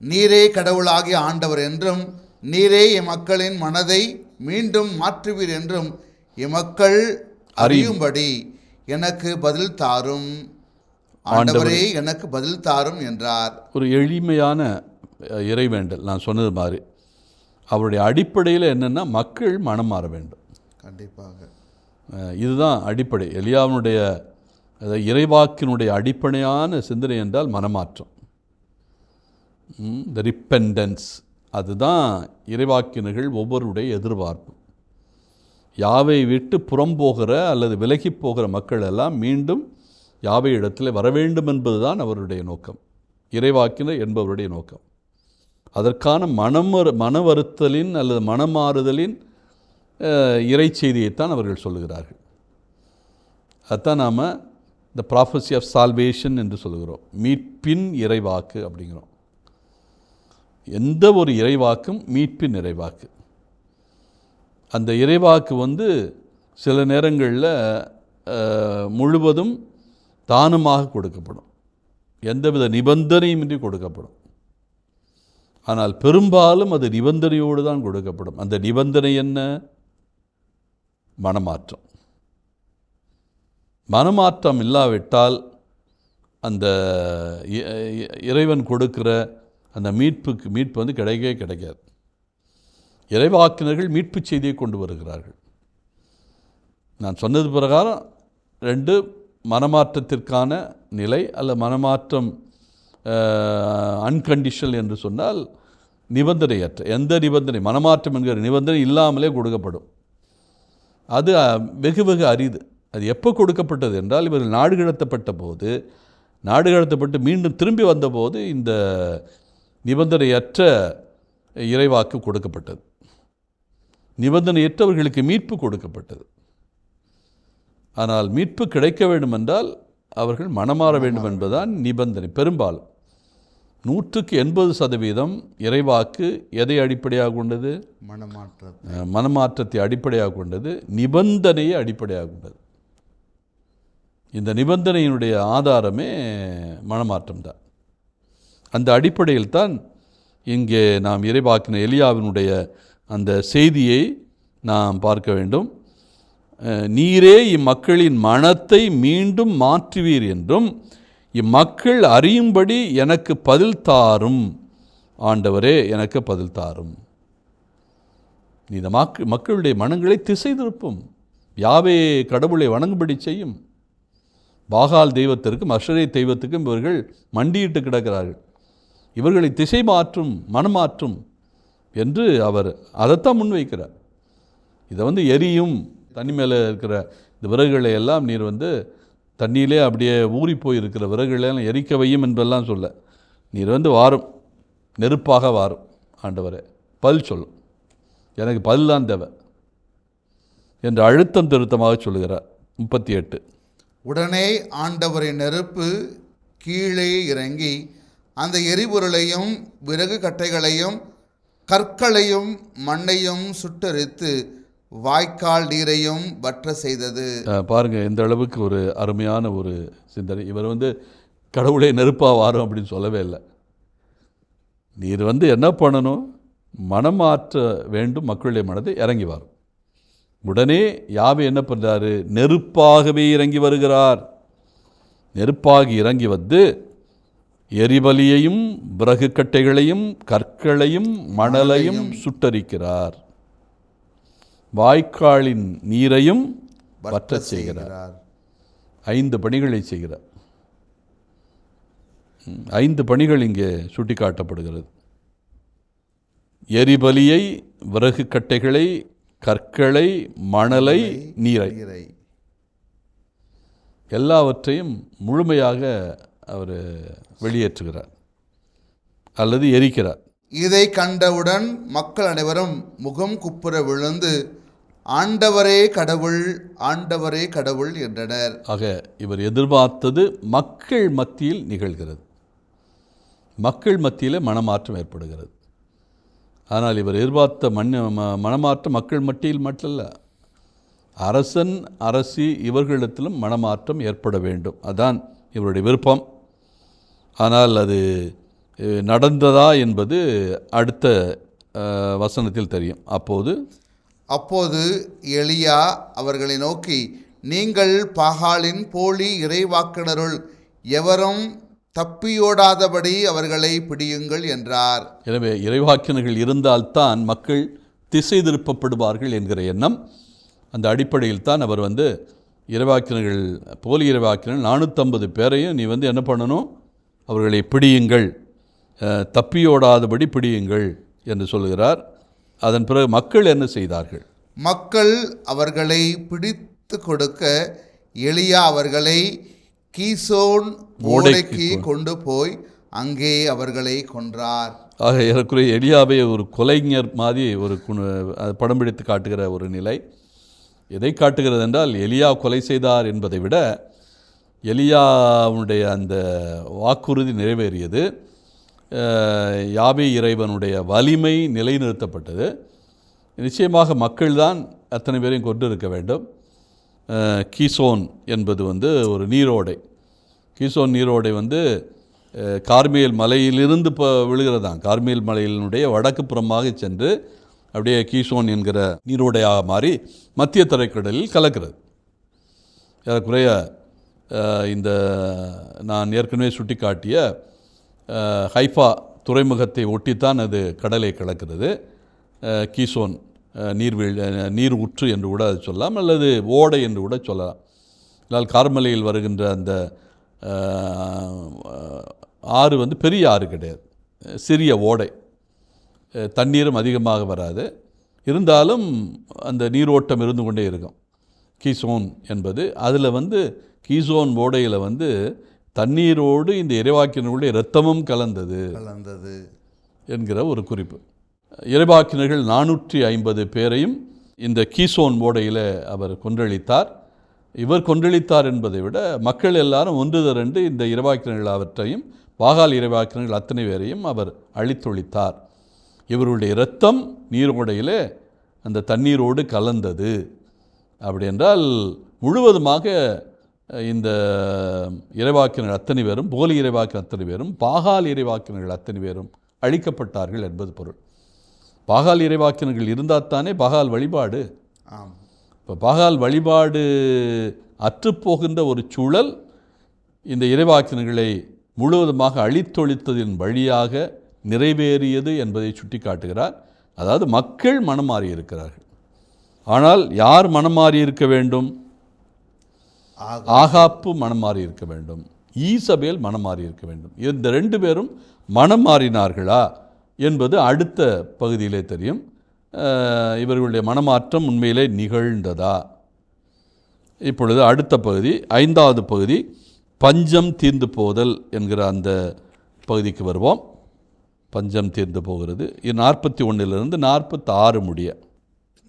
நீரே கடவுளாகிய ஆண்டவர் என்றும் நீரே எம்மக்களின் மனதை மீண்டும் மாற்றுவீர் என்றும் எமக்கள் அறியும்படி எனக்கு பதில் தாரும். ஆண்டவரே எனக்கு பதில் தாரும் என்றார். ஒரு எளிமையான இறைவேண்டல். நான் சொன்னது மாதிரி. அவருடைய அடிப்படையில் என்னென்னா மக்கள் மனம் மாற வேண்டும். கண்டிப்பாக. இதுதான் அடிப்படை. எலியாவினுடைய அதாவது இறைவாக்கினுடைய அடிப்படையான சிந்தனை என்றால் மனமாற்றம். த ரிப்பெண்டன்ஸ் அதுதான் இறைவாக்கினர்கள் ஒவ்வொருடைய எதிர்பார்ப்பு. யாவை விட்டு புறம் போகிற அல்லது விலகி போகிற மக்கள் எல்லாம் மீண்டும் யாவை இடத்துல வர வேண்டும் என்பதுதான் அவருடைய நோக்கம். இறைவாக்கினர் என்பவருடைய நோக்கம். அதற்கான மனம் மன வருத்தலின் அல்லது மனமாறுதலின் இறை செய்தியைத்தான் அவர்கள் சொல்லுகிறார்கள். அதான் நாம் இந்த ப்ராஃபஸி ஆஃப் சால்வேஷன் என்று சொல்லுகிறோம். மீட்பின் இறைவாக்கு அப்படிங்கிறோம். எந்த ஒரு இறைவாக்கும் மீட்பின் இறைவாக்கு. அந்த இறைவாக்கு வந்து சில நேரங்களில் முழுவதும் தானமாக கொடுக்கப்படும். எந்தவித நிபந்தனையுமின்றி கொடுக்கப்படும். ஆனால் பெரும்பாலும் அது நிபந்தனையோடு தான் கொடுக்கப்படும். அந்த நிபந்தனை என்ன? மனமாற்றம். மனமாற்றம் இல்லாவிட்டால் அந்த இ- இறைவன் கொடுக்கிற அந்த மீட்புக்கு மீட்பு வந்து கிடைக்கவே கிடைக்காது. இறைவாக்கினர்கள் மீட்பு செய்தியை கொண்டு வருகிறார்கள். நான் சொன்னது பிரகாரம் ரெண்டு மனமாற்றத்திற்கான நிலை அல்ல மனமாற்றம் அன்கண்டிஷனல் என்று சொன்னால் நிபந்தனையற்ற. எந்த நிபந்தனை? மனமாற்றம் என்கிற நிபந்தனை இல்லாமலே கொடுக்கப்படும். அது வெகு வெகு அரிது. அது எப்போ கொடுக்கப்பட்டது என்றால் இவர்கள் நாடு கடத்தப்பட்ட போது நாடு கடத்தப்பட்டு மீண்டும் திரும்பி வந்தபோது இந்த நிபந்தனையற்ற இறைவாக்கு கொடுக்கப்பட்டது. நிபந்தனையற்றவர்களுக்கு மீட்பு கொடுக்கப்பட்டது. ஆனால் மீட்பு கிடைக்க வேண்டுமென்றால் அவர்கள் மனமாற வேண்டும் என்பதுதான் நிபந்தனை. பெரும்பாலும் நூற்றுக்கு எண்பது சதவீதம் இறைவாக்கு எதை அடிப்படையாக கொண்டது? மனமாற்றம் அஹ், மனமாற்றத்தை அடிப்படையாக கொண்டது நிபந்தனையை அடிப்படையாக கொண்டது. இந்த நிபந்தனையினுடைய ஆதாரமே மனமாற்றம் தான் அந்த அடிப்படையில் தான் இங்கே நாம் இறைவாக்கின எலியாவினுடைய அந்த செய்தியை நாம் பார்க்க வேண்டும். நீரே இம்மக்களின் மனத்தை மீண்டும் மாற்றுவீர் என்றும் இம்மக்கள் அறியும்படி எனக்கு பதில் தாரும். ஆண்டவரே எனக்கு பதில் தாரும். நீ இந்த மக் மக்களுடைய மனங்களை திசை திருப்பும் யாவே கடவுளை வணங்கும்படி செய்யும். பாகால் தெய்வத்திற்கும் அஷரே தெய்வத்துக்கும் இவர்கள் மண்டியிட்டு கிடக்கிறார்கள். இவர்களை திசை மாற்றும் மனமாற்றும் என்று அவர் அதைத்தான் முன்வைக்கிறார். இதை வந்து எரியும் தண்ணி மேலே இருக்கிற இந்த விறகுகளை எல்லாம் நீர் வந்து தண்ணியிலே அப்படியே ஊறி போயிருக்கிற விறகுகளெல்லாம் எரிக்க வையும் என்பதெல்லாம் சொல்ல. நீர் வந்து வாரும் நெருப்பாக வாரும் ஆண்டவரே பல் சொல்லும். எனக்கு பல் தான் தேவை என்று அழுத்தம் திருத்தமாக சொல்லுகிறார் முப்பத்தி எட்டு. உடனே ஆண்டவரின் நெருப்பு கீழே இறங்கி அந்த எரிபொருளையும் விறகு கட்டைகளையும் கற்களையும் மண்ணையும் சுட்டரித்து வாய்க்கால் நீரையும் வற்ற செய்தது. பாருங்கள் பாருங்க எந்த அளவுக்கு ஒரு அருமையான ஒரு சிந்தனை. இவர் வந்து கடவுளே நெருப்பாக வாரும் அப்படின்னு சொல்லவே இல்லை. நீர் வந்து என்ன பண்ணணும்? மனம் மாற்ற வேண்டும் மக்களுடைய மனதை இறங்கி வரும். உடனே யாவை என்ன பண்ணுறாரு நெருப்பாகவே இறங்கி வருகிறார். நெருப்பாகி இறங்கி வந்து எரிபலியையும் விறகு கட்டைகளையும் கற்களையும் மணலையும் சுட்டரிக்கிறார். வாய்க்காலின் நீரையும் வற்றச் செய்கிறார். ஐந்து பணிகளை செய்கிறார். ஐந்து பணிகள் இங்கே சுட்டிக்காட்டப்படுகிறது. எரிபலியை விறகு கட்டைகளை கற்களை மணலை நீரை. எல்லாவற்றையும் முழுமையாக அவர் வெளியேற்றுகிறார். அல்லது எரிக்கிறார். இதை கண்டவுடன் மக்கள் அனைவரும் முகம் குப்புற விழுந்து ஆண்டவரே கடவுள் ஆண்டவரே கடவுள் என்றனர். ஆக இவர் எதிர்பார்த்தது மக்கள் மத்தியில் நிகழ்கிறது. மக்கள் மத்தியில் மனமாற்றம் ஏற்படுகிறது. ஆனால் இவர் எதிர்பார்த்த மண் ம- மனமாற்றம் மக்கள் மத்தியில் மட்டுமல்ல. அரசன் அரசி இவர்களிடத்திலும் மனமாற்றம் ஏற்பட வேண்டும். அதான் இவருடைய விருப்பம். ஆனால் அது நடந்ததா என்பது அடுத்த வசனத்தில் தெரியும். அப்போது அப்போது எலியா அவர்களை நோக்கி நீங்கள் பாகாலின் போலி இறைவாக்கினருள் எவரும் தப்பியோடாதபடி அவர்களை பிடியுங்கள் என்றார். எனவே இறைவாக்கினர்கள் இருந்தால்தான் மக்கள் திசை திருப்பப்படுவார்கள் என்கிற எண்ணம். அந்த அடிப்படையில் தான் அவர் வந்து இறைவாக்கினர்கள் போலி இறைவாக்கினர்கள் நானூற்றம்பது பேரையும் நீ வந்து என்ன பண்ணணும்? அவர்களை பிடியுங்கள் தப்பியோடாதபடி பிடியுங்கள் என்று சொல்கிறார் அதன் பிறகு மக்கள் என்ன செய்தார்கள்? மக்கள் அவர்களை பிடித்து கொடுக்க எலியா அவர்களை கீசோன் ஓடைக்கு கொண்டு போய் அங்கே அவர்களை கொன்றார். ஆக ஏறக்குறைய எளியாவே ஒரு கொலைஞர் மாதிரி ஒரு படம் பிடித்து காட்டுகிற ஒரு நிலை. எதை காட்டுகிறது என்றால் எலியா கொலை செய்தார் என்பதை விட எலியாவுடைய அந்த வாக்குறுதி நிறைவேறியது. யாபே இறைவனுடைய வலிமை நிலைநிறுத்தப்பட்டது. நிச்சயமாக மக்கள்தான் அத்தனை பேரையும் கொண்டு இருக்க வேண்டும் கீசோன் என்பது வந்து ஒரு நீரோடை. கீசோன் நீரோடை வந்து கார்மியல் கார்மேல் மலையிலிருந்து இப்போ விழுகிறதான் கார்மேல் மலையினுடைய வடக்கு புறமாக சென்று அப்படியே கீசோன் என்கிற நீரோடையாக மாறி மத்திய தரைக்கடலில் கலக்கிறது. ஏறக்குறைய இந்த நான் ஏற்கனவே சுட்டிக்காட்டிய ஹைஃபா துறைமுகத்தை ஒட்டித்தான் அது கடலை கலக்கிறது. கீசோன் நீர்வீழ் நீர் உற்று என்று கூட அது சொல்லலாம் அல்லது ஓடை என்று கூட சொல்லலாம். இதனால் கார்மலையில் வருகின்ற அந்த ஆறு வந்து பெரிய ஆறு கிடையாது. சிறிய ஓடை. தண்ணீரும் அதிகமாக வராது. இருந்தாலும் அந்த நீரோட்டம் இருந்து கொண்டே இருக்கும். கீசோன் என்பது. அதில் வந்து கீசோன் ஓடையில் வந்து தண்ணீரோடு இந்த இறைவாக்கினர்களுடைய இரத்தமும் கலந்தது கலந்தது. என்கிற ஒரு குறிப்பு. இறைவாக்கினர்கள் நானூற்றி ஐம்பது பேரையும் இந்த கீசோன் ஓடையில் அவர் கொன்றளித்தார். இவர் கொன்றளித்தார் என்பதை விட மக்கள் எல்லாரும் ஒன்று திரண்டு இந்த இறைவாக்கினர்கள் அவற்றையும் பாகால் இறைவாக்கினர்கள் அத்தனை பேரையும் அவர் அழித்தொழித்தார். இவருடைய இரத்தம் நீரோடையிலே அந்த தண்ணீரோடு கலந்தது. அப்படி என்றால் முழுவதுமாக இந்த இறைவாக்கினர் அத்தனை பேரும் போலி இறைவாக்கினர் அத்தனை பேரும் பாகால் இறைவாக்கினர்கள் அத்தனை பேரும் அழிக்கப்பட்டார்கள் என்பது பொருள். பாகால் இறைவாக்கினர்கள் இருந்தால் தானே பாகால் வழிபாடு? ஆம். இப்போ பாகால் வழிபாடு அற்றுப்போகின்ற ஒரு சூழல் இந்த இறைவாக்கினர்களை முழுவதுமாக அழித்தொழித்ததின் வழியாக நிறைவேறியது என்பதை சுட்டிக்காட்டுகிறார். அதாவது மக்கள் மனம் மாறி இருக்கிறார்கள் ஆனால் யார் மனம் மாறி இருக்க வேண்டும்? ஆகாப்பு. மனம் மாறி இருக்க வேண்டும். ஈசபேல் மனம் மாறி இருக்க வேண்டும். இந்த ரெண்டு பேரும் மனம் மாறினார்களா என்பது அடுத்த பகுதியிலே தெரியும். இவர்களுடைய மனமாற்றம் உண்மையிலே நிகழ்ந்ததா? இப்பொழுது அடுத்த பகுதி ஐந்தாவது பகுதி பஞ்சம் தீர்ந்து போதல் என்கிற அந்த பகுதிக்கு வருவோம். பஞ்சம் தீர்ந்து போகிறது. இது நாற்பத்தி ஒன்றிலிருந்து நாற்பத்தி ஆறு முடிய.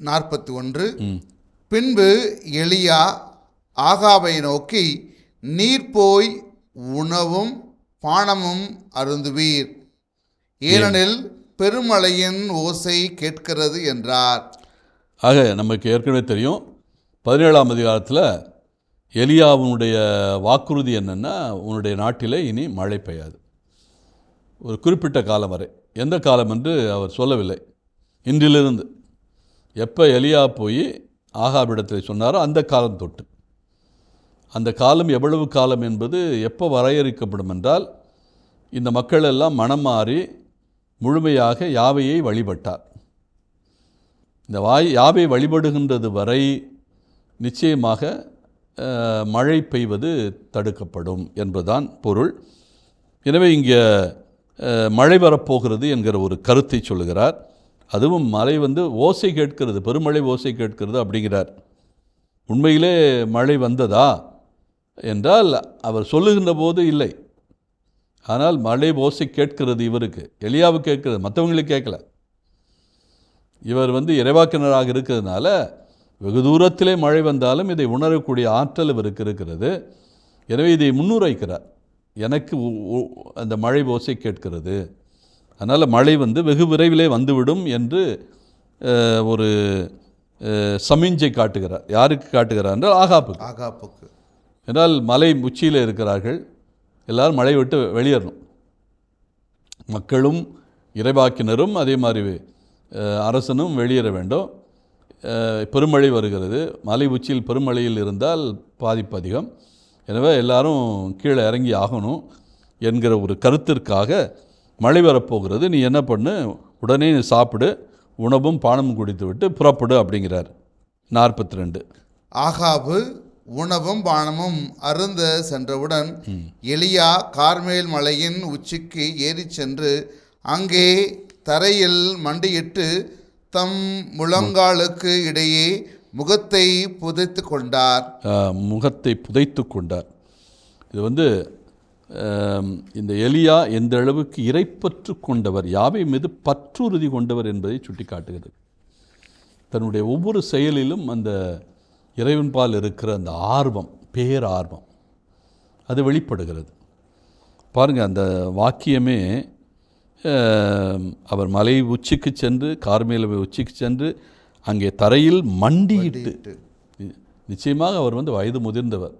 நாற்பத்தி ஒன்று. பின்பு எலியா ஆகாவை நோக்கி நீர் போய் உணவும் பானமும் அருந்துவீர். ஏனெனில் பெருமழையின் ஓசை கேட்கிறது என்றார். ஆக நமக்கு ஏற்கனவே தெரியும் பதினேழாம் அதிகாரத்தில் எலியாவுனுடைய வாக்குறுதி என்னென்னா உன்னுடைய நாட்டிலே இனி மழை பெய்யாது. ஒரு குறிப்பிட்ட காலம் வரை. எந்த காலம் என்று அவர் சொல்லவில்லை. இன்றிலிருந்து எப்போ எலியா போய் ஆகாபிடத்தில் சொன்னாரோ அந்த காலம் தொட்டு. அந்த காலம் எவ்வளவு காலம் என்பது எப்போ வரையறுக்கப்படும் என்றால் இந்த மக்கள் எல்லாம் மனம் மாறி முழுமையாக யாவையை வழிபட்டார். இந்த வாய் யாவை வழிபடுகின்றது வரை நிச்சயமாக மழை பெய்வது தடுக்கப்படும் என்பதுதான் பொருள். எனவே இங்கே மழை வரப்போகிறது என்கிற ஒரு கருத்தை சொல்லுகிறார். அதுவும் மழை வந்து ஓசை கேட்கிறது பெருமழை ஓசை கேட்கிறது அப்படிங்கிறார். உண்மையிலே மழை வந்ததா? என்றால் அவர் சொல்லுகின்ற போது இல்லை. ஆனால் மழை ஓசை கேட்கிறது இவருக்கு. எலியாவுக்கு கேட்கிறது மற்றவங்களுக்கு கேட்கல. இவர் வந்து இறைவாக்கினராக இருக்கிறதுனால வெகு தூரத்திலே மழை வந்தாலும் இதை உணரக்கூடிய ஆற்றல் இவருக்கு இருக்கிறது. எனவே இதை முன்னுரைக்கிறார். எனக்கு அந்த மழை ஓசை கேட்கிறது. அதனால் மழை வந்து வெகு விரைவிலே வந்துவிடும் என்று ஒரு சமிஞ்சை காட்டுகிறார். யாருக்கு காட்டுகிறார் என்றால் ஆகாப்புக்கு. ஆகாப்புக்கு. என்றால் மலை உச்சியில் இருக்கிறார்கள். எல்லாரும் மழை விட்டு வெளியேறணும். மக்களும் இறைவாக்கினரும் அதே மாதிரி அரசனும் வெளியேற வேண்டும். பெருமழை வருகிறது. மலை உச்சியில் பெருமழையில் இருந்தால் பாதிப்பு அதிகம். எனவே எல்லாரும் கீழே இறங்கி ஆகணும் என்கிற ஒரு கருத்திற்காக மழை வரப்போகிறது. நீ என்ன பண்ணு? உடனே நீ சாப்பிடு. உணவும் பானமும் குடித்து விட்டு புறப்படு அப்படிங்கிறார். நாற்பத்தி ரெண்டு. ஆகாபு உணவும் பானமும் அருந்த சென்றவுடன் எலியா கார்மேல் மலையின் உச்சிக்கு ஏறிச் சென்று அங்கே தரையில் மண்டியிட்டு தம் முழங்காலுக்கு இடையே முகத்தை புதைத்து கொண்டார். முகத்தை புதைத்து கொண்டார். இது வந்து இந்த எலியா எந்த அளவுக்கு இறைப்பற்று கொண்டவர் யாவை மீது பற்றுறுதி கொண்டவர் என்பதை சுட்டி காட்டுகிறது தன்னுடைய ஒவ்வொரு செயலிலும் அந்த இறைவன்பால் இருக்கிற அந்த ஆர்வம் பேரார்வம் அது வெளிப்படுகிறது. பாருங்கள் அந்த வாக்கியமே அவர் மலை உச்சிக்கு சென்று கார்மேல உச்சிக்கு சென்று அங்கே தரையில் மண்டியிட்டு நிச்சயமாக அவர் வந்து வயது முதிர்ந்தவர்.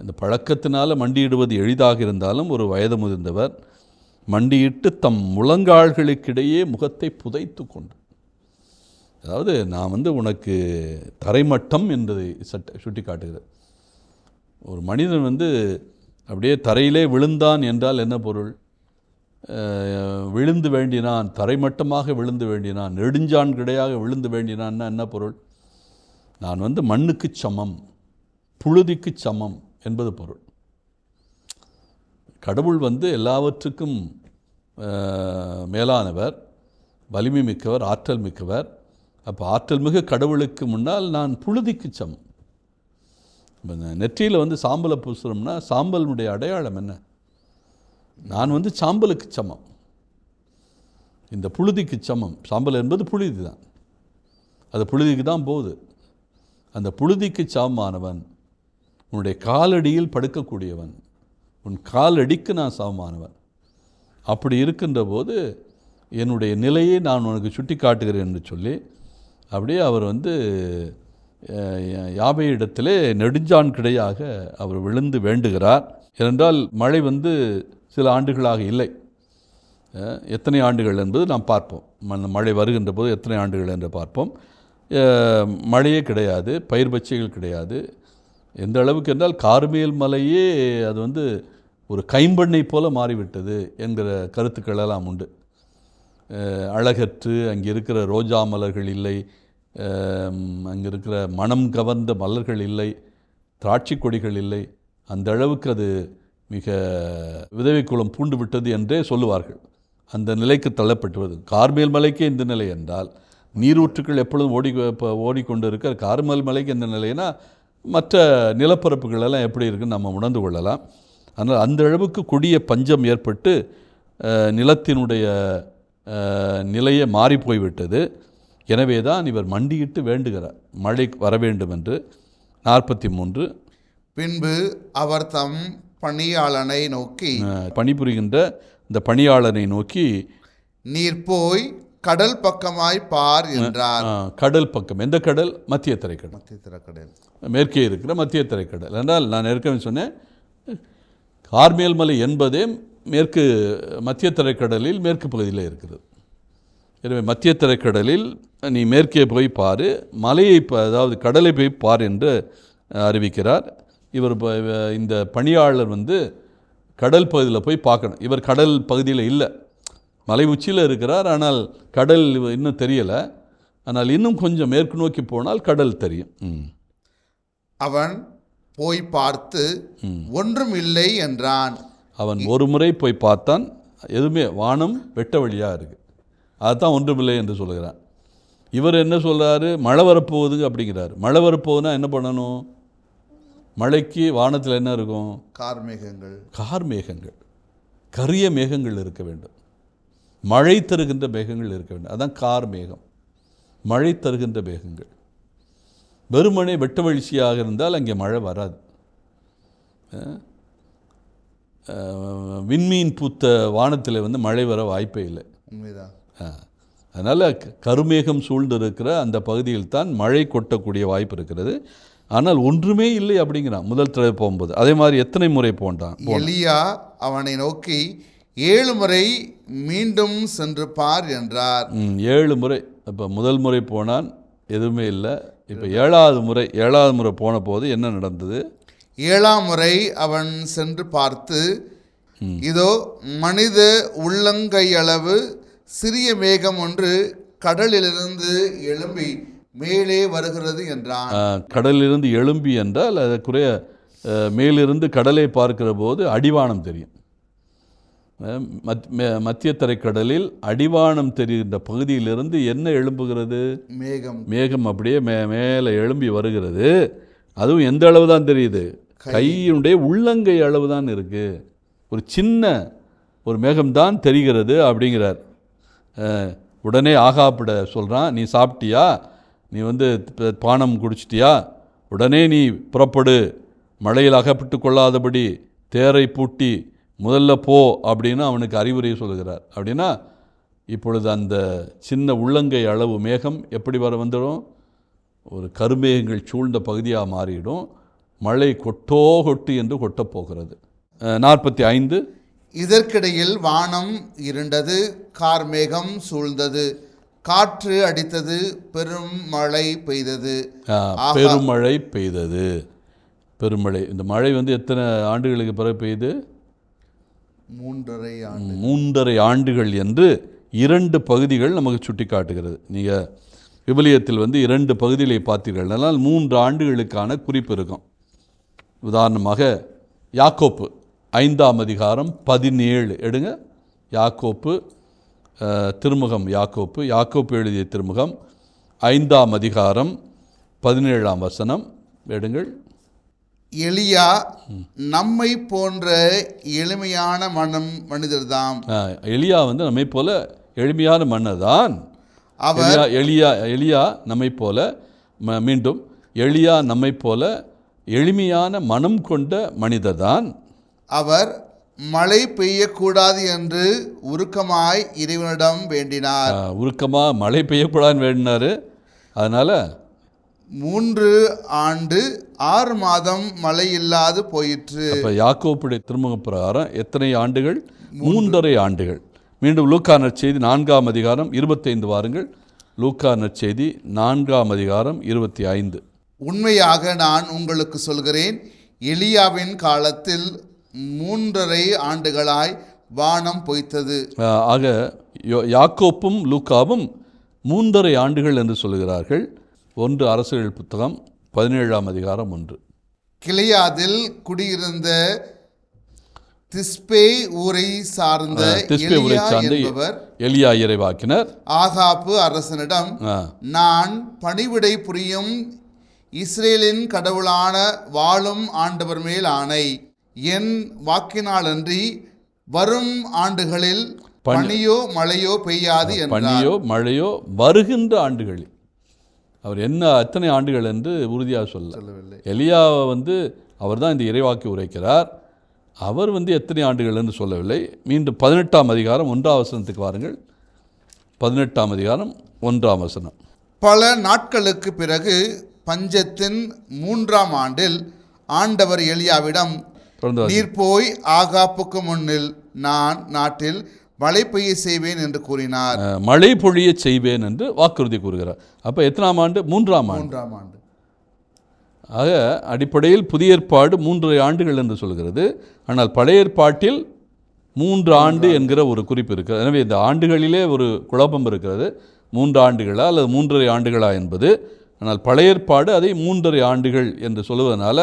இந்த பழக்கத்தினால் மண்டியிடுவது எளிதாக இருந்தாலும் ஒரு வயது முதிர்ந்தவர் மண்டியிட்டு தம் முழங்கால்களுக்கிடையே முகத்தை புதைத்து கொண்டு அதாவது நான் வந்து உனக்கு தரைமட்டம் என்பதை சட்ட சுட்டி காட்டுகிறது ஒரு மனிதன் வந்து அப்படியே தரையிலே விழுந்தான் என்றால் என்ன பொருள்? விழுந்து வேண்டினான் தரைமட்டமாக விழுந்து வேண்டினான் நெடுஞ்சான் கிடையாக விழுந்து வேண்டினான்னா என்ன பொருள்? நான் வந்து மண்ணுக்கு சமம் புழுதிக்கு சமம் என்பது பொருள். கடவுள் வந்து எல்லாவற்றுக்கும் மேலானவர் வலிமை மிக்கவர் ஆற்றல் மிக்கவர் அப்போ ஆற்றல் மிகு கடவுளுக்கு முன்னால் நான் புழுதிக்கு சமம். இப்போ நெற்றியில் வந்து சாம்பலை பூசுகிறோம்னா சாம்பலினுடைய அடையாளம் என்ன? நான் வந்து சாம்பலுக்கு சமம். இந்த புழுதிக்கு சமம். சாம்பல் என்பது புழுதி தான் அது புழுதிக்கு தான் போகுது. அந்த புழுதிக்கு சமமானவன் உன்னுடைய காலடியில் படுக்கக்கூடியவன் உன் காலடிக்கு நான் சமமானவன். அப்படி இருக்கின்ற போது என்னுடைய நிலையை நான் உனக்கு சுட்டி காட்டுகிறேன் என்று சொல்லி அப்படியே அவர் வந்து யாபை இடத்திலே நெடுஞ்சான் கிடையாக அவர் விழுந்து வேண்டுகிறார். ஏனென்றால் மழை வந்து சில ஆண்டுகளாக இல்லை. எத்தனை ஆண்டுகள் என்பது நாம் பார்ப்போம். மழை வருகின்ற போது எத்தனை ஆண்டுகள் என்று பார்ப்போம். மழையே கிடையாது பயிர் பச்சைகள் கிடையாது. எந்த அளவுக்கு என்றால் கார்மேல் மலையே அது வந்து ஒரு கைம்பெண்ணை போல மாறிவிட்டது என்கிற கருத்துக்கள் எல்லாம் உண்டு. அழகற்று அங்கே இருக்கிற ரோஜா மலர்கள் இல்லை அங்கே இருக்கிற மனம் கவர்ந்த மலர்கள் இல்லை திராட்சை கொடிகள் இல்லை. அந்த அளவுக்கு அது மிக விதவைக்குளம் பூண்டு விட்டது என்றே சொல்லுவார்கள். அந்த நிலைக்கு தள்ளப்பட்டுவது. கார்மேல் மலைக்கே இந்த நிலை என்றால் நீரூற்றுக்கள் எப்பொழுதும் ஓடி இப்போ ஓடிக்கொண்டு இருக்கிற கார்மேல் மலைக்கு இந்த நிலைனா மற்ற நிலப்பரப்புகள் எல்லாம் எப்படி இருக்குன்னு நம்ம உணர்ந்து கொள்ளலாம். ஆனால் அந்த அளவுக்கு கொடிய பஞ்சம் ஏற்பட்டு நிலத்தினுடைய நிலையே மாறி போய்விட்டது. எனவே தான் இவர் மண்டியிட்டு வேண்டுகிறார். மழை வர வேண்டும் என்று நாற்பத்தி மூன்று பின்பு அவர் தம் பணியாளனை நோக்கி பணிபுரிகின்ற இந்த பணியாளனை நோக்கி நீர் போய் கடல் பக்கமாய் பார் என்றார். கடல் பக்கம். எந்த கடல்? மத்திய தரைக்கடல். மத்திய திறக்கடல் மேற்கே இருக்கிற மத்திய தரைக்கடல். என்றால் நான் ஏற்கனவே சொன்னேன் கார்மேல் மலை என்பதே மேற்கு மத்திய தரைக்கடலில் மேற்கு பகுதியில் இருக்கிறது. எனவே மத்திய தரைக்கடலில் நீ மேற்கே போய் பாரு மலையை அதாவது கடலை போய் பார் என்று அறிவிக்கிறார். இவர் இந்த பணியாளர் வந்து கடல் பகுதியில் போய் பார்க்கணும். இவர் கடல் பகுதியில் இல்லை. மலை உச்சியில் இருக்கிறார் ஆனால் கடல் இன்னும் தெரியலை. ஆனால் இன்னும் கொஞ்சம் மேற்கு நோக்கி போனால் கடல் தெரியும். ம். அவன் போய் பார்த்து ஒன்றும் இல்லை என்றான். அவன் ஒரு முறை போய் பார்த்தான். எதுவுமே வானம் வெட்ட வழியாக இருக்குது அதுதான் ஒன்றுமில்லை என்று சொல்கிறான் இவர் என்ன சொல்றாரு? மழை வரப்போகுதுங்க அப்படிங்கிறாரு. மழை வரப்போகுதுன்னா என்ன பண்ணணும்? மழைக்கு வானத்தில் என்ன இருக்கும்? கார்மேகங்கள் கார் மேகங்கள். கரிய மேகங்கள் இருக்க வேண்டும். மழை தருகின்ற மேகங்கள் இருக்க வேண்டும். அதான் கார் மேகம். மழை தருகின்ற மேகங்கள். வெறுமனே வெட்ட வீழ்ச்சியாக இருந்தால் அங்கே மழை வராது. விண்மீன் பூத்த வானத்தில் வந்து மழை வர வாய்ப்பே இல்லை. உண்மைதான். அதனால் கருமேகம் சூழ்ந்து இருக்கிற அந்த பகுதியில் தான் மழை கொட்டக்கூடிய வாய்ப்பு இருக்கிறது. ஆனால் ஒன்றுமே இல்லை அப்படிங்கிறான் முதல் தடவை போகும்போது. அதே மாதிரி எத்தனை முறை போன்றான்? எலியா அவனை நோக்கி ஏழு முறை மீண்டும் சென்று பார் என்றார். ஏழு முறை. இப்போ முதல் முறை போனான் எதுவுமே இல்லை. இப்போ ஏழாவது முறை ஏழாவது முறை போன போது என்ன நடந்தது? ஏழாம் முறை அவன் சென்று பார்த்து இதோ மனித உள்ளங்கையளவு சிறிய மேகம் ஒன்று கடலிலிருந்து எழும்பி மேலே வருகிறது என்றான். கடலிலிருந்து எழும்பி என்றால் அதற்குரிய மேலிருந்து கடலை பார்க்கிற போது அடிவானம் தெரியும். மத்திய தரைக்கடலில் அடிவானம் தெரிகின்ற பகுதியிலிருந்து என்ன எழும்புகிறது? மேகம். மேகம் அப்படியே மே மேலே எழும்பி வருகிறது. அதுவும் எந்த அளவு தான் தெரியுது? கையினுடைய உள்ளங்கை அளவு தான் இருக்குது ஒரு சின்ன ஒரு மேகம்தான் தெரிகிறது அப்படிங்கிறார். உடனே ஆகாப்பிட சொல்கிறான் நீ சாப்பிட்டியா? நீ வந்து பானம் குடிச்சிட்டியா? உடனே நீ புறப்படு. மழையில் அகப்பட்டு கொள்ளாதபடி தேரை பூட்டி முதல்ல போ அப்படின்னு அவனுக்கு அறிவுரை சொல்லுகிறார். அப்படின்னா இப்பொழுது அந்த சின்ன உள்ளங்கை அளவு மேகம் எப்படி வர வந்துடும்? ஒரு கருமேகங்கள் சூழ்ந்த பகுதியாக மாறிடும். மழை கொட்டோ கொட்டு என்று கொட்டப்போகிறது நாற்பத்தி ஐந்து இதற்கிடையில் வானம் இருண்டது கார்மேகம் சூழ்ந்தது. காற்று அடித்தது பெரும் மழை பெய்தது. பெருமழை பெய்தது. பெருமழை. இந்த மழை வந்து எத்தனை ஆண்டுகளுக்கு பிறகு பெய்யுது? மூன்றரை ஆண்டு. மூன்றரை ஆண்டுகள் என்று இரண்டு பகுதிகள் நமக்கு சுட்டி காட்டுகிறது நீங்கள் விபிலியத்தில் வந்து இரண்டு பகுதிகளை பார்த்தீர்கள். அதனால் மூன்று ஆண்டுகளுக்கான குறிப்பு இருக்கும். உதாரணமாக யாக்கோப்பு. ஐந்தாம் அதிகாரம் பதினேழு. எடுங்க. யாக்கோப்பு திருமுகம் யாக்கோப்பு. யாக்கோப்பு எழுதிய திருமுகம் ஐந்தாம் அதிகாரம் பதினேழாம் வசனம். எடுங்கள். எலியா நம்மை போன்ற எளிமையான மனம் மனிதர்தாம். அஹ், எலியா வந்து நம்மை போல எளிமையான மன்னர் தான் அவர் எலியா எலியா நம்மை போல ம- மீண்டும் எலியா நம்மை போல எளிமையான மனம் கொண்ட மனிதர்தான். அவர் மழை பெய்யக்கூடாது என்று உருக்கமாய் இறைவனிடம் வேண்டினார். அஹ், உருக்கமா மழை பெய்யக்கூடாதுன்னு வேண்டினாரு. அதனால்? மூன்று ஆண்டு ஆறு மாதம் மழை இல்லாது போயிற்று. இப்போ யாக்கோப்புடைய திருமுக பிரகாரம் எத்தனை ஆண்டுகள்? மூன்றரை ஆண்டுகள். மீண்டும் லூக்கா நற்செய்தி நான்காம் அதிகாரம் இருபத்தைந்து வாருங்கள். லூக்கா நற்செய்தி நான்காம் அதிகாரம் இருபத்தி ஐந்து. உண்மையாக நான் உங்களுக்கு சொல்கிறேன் எலியாவின் காலத்தில் மூன்றரை ஆண்டுகளாய் வானம் பொய்த்தது. ஆக யாக்கோப்பும் லூக்காவும் மூன்றரை ஆண்டுகள் என்று சொல்கிறார்கள். ஒன்று அரசுகள் புத்தகம் பதினேழாம் அதிகாரம் ஒன்று. கிளையாதில் குடியிருந்த திஸ்பே ஊரை சார்ந்த திஸ்பே எலியா சார்ந்த எலியா இறைவாக்கினர். ஆகாப்பு அரசனிடம் நான் பணிவிடை புரியும் இஸ்ரேலின் கடவுளான வாழும் ஆண்டவர் மேல் ஆணை. என் வாக்கினாலன்றி வரும் ஆண்டுகளில் பனியோ மழையோ பெய்யாது பனியோ மழையோ வருகின்ற ஆண்டுகளில். அவர் என்ன எத்தனை ஆண்டுகள் என்று உறுதியாக சொல்ல. சொல்லவில்லை. எலியாவை வந்து அவர் தான் இந்த இறைவாக்கி உரைக்கிறார். அவர் வந்து எத்தனை ஆண்டுகள் என்று சொல்லவில்லை. மீண்டும் பதினெட்டாம் அதிகாரம் ஒன்றாம் வசனத்துக்கு வாருங்கள். பதினெட்டாம் அதிகாரம் ஒன்றாம் வசனம். பல நாட்களுக்கு பிறகு பஞ்சத்தின் மூன்றாம் ஆண்டில் ஆண்டவர் எலியாவிடம். நீர் போய் ஆகாப்புக்கு முன்னில் நான் நாட்டில் மழை பெய்ய செய்வேன் என்று கூறினார். மழை பொழியச் செய்வேன் என்று வாக்குறுதி கூறுகிறார். அப்போ எத்தனாம் ஆண்டு? மூன்றாம் ஆண்டு. மூன்றாம் ஆண்டு. ஆக அடிப்படையில் புதிய ஏற்பாடு மூன்றரை ஆண்டுகள் என்று சொல்கிறது. ஆனால் பழைய ஏற்பாட்டில் மூன்று ஆண்டு என்கிற ஒரு குறிப்பு இருக்கிறது. எனவே இந்த ஆண்டுகளிலே ஒரு குழப்பம் இருக்கிறது. மூன்று ஆண்டுகளா அல்லது மூன்றரை ஆண்டுகளா என்பது. ஆனால் பழைய ஏற்பாடு அதை மூன்றரை ஆண்டுகள் என்று சொல்லுவதனால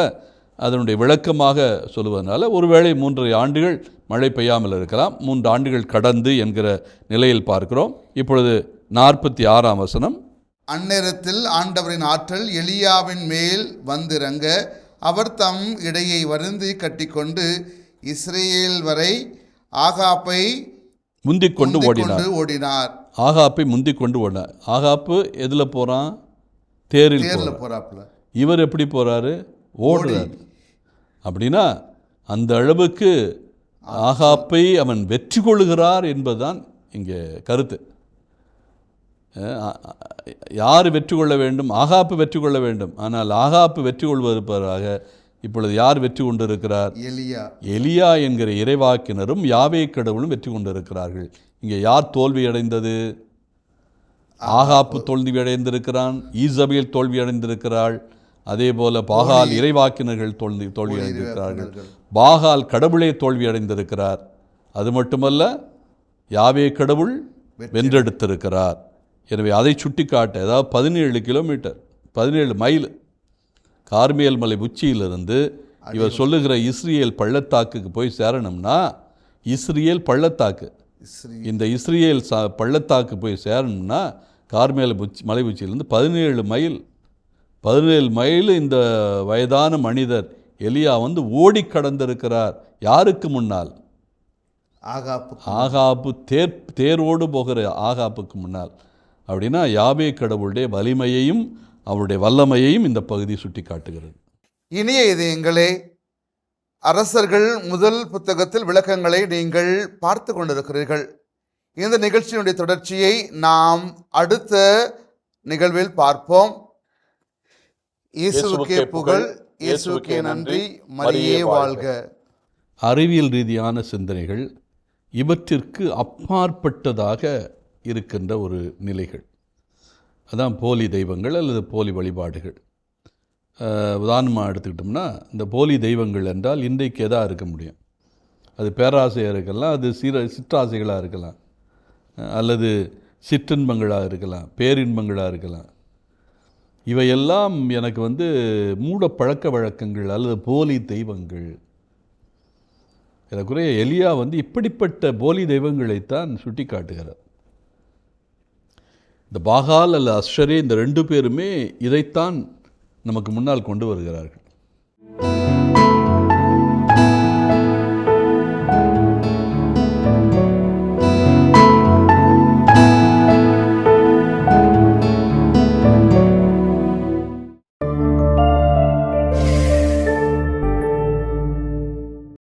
அதனுடைய விளக்கமாக சொல்லுவதனால ஒருவேளை மூன்றரை ஆண்டுகள் மழை பெய்யாமல் இருக்கலாம். மூன்று ஆண்டுகள் கடந்து என்கிற நிலையில் பார்க்கிறோம். இப்பொழுது நாற்பத்தி ஆறாம் வசனம். அந்நேரத்தில் ஆண்டவரின் ஆற்றல் எலியாவின் மேல் வந்திறங்க அவர் தம் இடையை வருந்தி கட்டிக்கொண்டு இஸ்ரேல் வரை ஆகாப்பை முந்திக் கொண்டு ஓடினார். ஓடினார். ஆகாப்பை முந்திக் கொண்டு ஓடினார். ஆகாப்பு எதில் போகிறான் தேரில் தேர்ல போறான். போறாப்புல. இவர் எப்படி போகிறாரு ஓடுறார். அப்படின்னா அந்த அளவுக்கு ஆகாப்பை அவன் வெற்றி கொள்ளுகிறார் என்பதுதான் இங்கே கருத்து. யார் வெற்றி கொள்ள வேண்டும்? ஆகாப்பு வெற்றி கொள்ள வேண்டும். ஆனால் ஆகாப்பு வெற்றி கொள்வதற்காக இப்பொழுது யார் வெற்றி கொண்டிருக்கிறார்? எலியா. எலியா என்கிற இறைவாக்கினரும் யாவே கடவுளும் வெற்றி கொண்டிருக்கிறார்கள். இங்கே யார் தோல்வி அடைந்தது? ஆகாப்பு. தோல்வி அடைந்திருக்கிறான். ஈசபேல் தோல்வி அடைந்திருக்கிறாள். அதே போல பாகால் இறைவாக்கினர்கள் தோல்வி தோல்வி அடைந்திருக்கிறார்கள். பாகால் கடவுளே தோல்வி அடைந்திருக்கிறார். அது மட்டுமல்ல யாவே கடவுள் வென்றெடுத்திருக்கிறார். எனவே அதை சுட்டிக்காட்ட அதாவது பதினேழு கிலோமீட்டர் பதினேழு மைல் கார்மேல் மலை உச்சியிலிருந்து இவர் சொல்லுகிற இஸ்ரியேல் பள்ளத்தாக்குக்கு போய் சேரணும்னா இஸ்ரியேல் பள்ளத்தாக்கு இந்த இஸ்ரியேல் சா பள்ளத்தாக்கு போய் சேரணும்னா கார்மேல் உச்சி மலை உச்சியிலிருந்து பதினேழு மைல் பதினேழு மைல் இந்த வயதான மனிதர் எலியா வந்து ஓடி கடந்திருக்கிறார். யாருக்கு முன்னால்? ஆகாப்பு ஆகாப்பு தேர் தேரோடு போகிற ஆகாப்புக்கு முன்னால். அப்படின்னா யாவே கடவுளுடைய வலிமையையும் அவருடைய வல்லமையையும் இந்த பகுதி சுட்டி காட்டுகிறது. இனிய இதயங்களே அரசர்கள் முதல் புத்தகத்தில் விளக்கங்களை நீங்கள் பார்த்து கொண்டிருக்கிறீர்கள். இந்த நிகழ்ச்சியினுடைய தொடர்ச்சியை நாம் அடுத்த நிகழ்வில் பார்ப்போம். இயேசுவுக்கே புகழ் இயேசுவுக்கே நன்றி மரியே வாழ்க. அறிவியல் ரீதியான சிந்தனைகள் இவற்றிற்கு அப்பாற்பட்டதாக இருக்கின்ற ஒரு நிலைகள். அதான் போலி தெய்வங்கள் அல்லது போலி வழிபாடுகள். உதாரணமாக எடுத்துக்கிட்டோம்னா இந்த போலி தெய்வங்கள் என்றால் இன்றைக்கு எதாக இருக்க முடியும்? அது பேராசையாக இருக்கலாம் அது சிற சிற்றாசைகளாக இருக்கலாம். அல்லது சிற்றின்பங்களாக இருக்கலாம் பேரின்பங்களாக இருக்கலாம். இவையெல்லாம் எனக்கு வந்து மூட பழக்க வழக்கங்கள் அல்லது போலி தெய்வங்கள். எனக்குரிய எலியா வந்து இப்படிப்பட்ட போலி தெய்வங்களைத்தான் சுட்டி காட்டுகிறார் இந்த பாகால் அல்ல அஸ்ஷரே இந்த ரெண்டு பேருமே இதைத்தான் நமக்கு முன்னால் கொண்டு வருகிறார்கள்.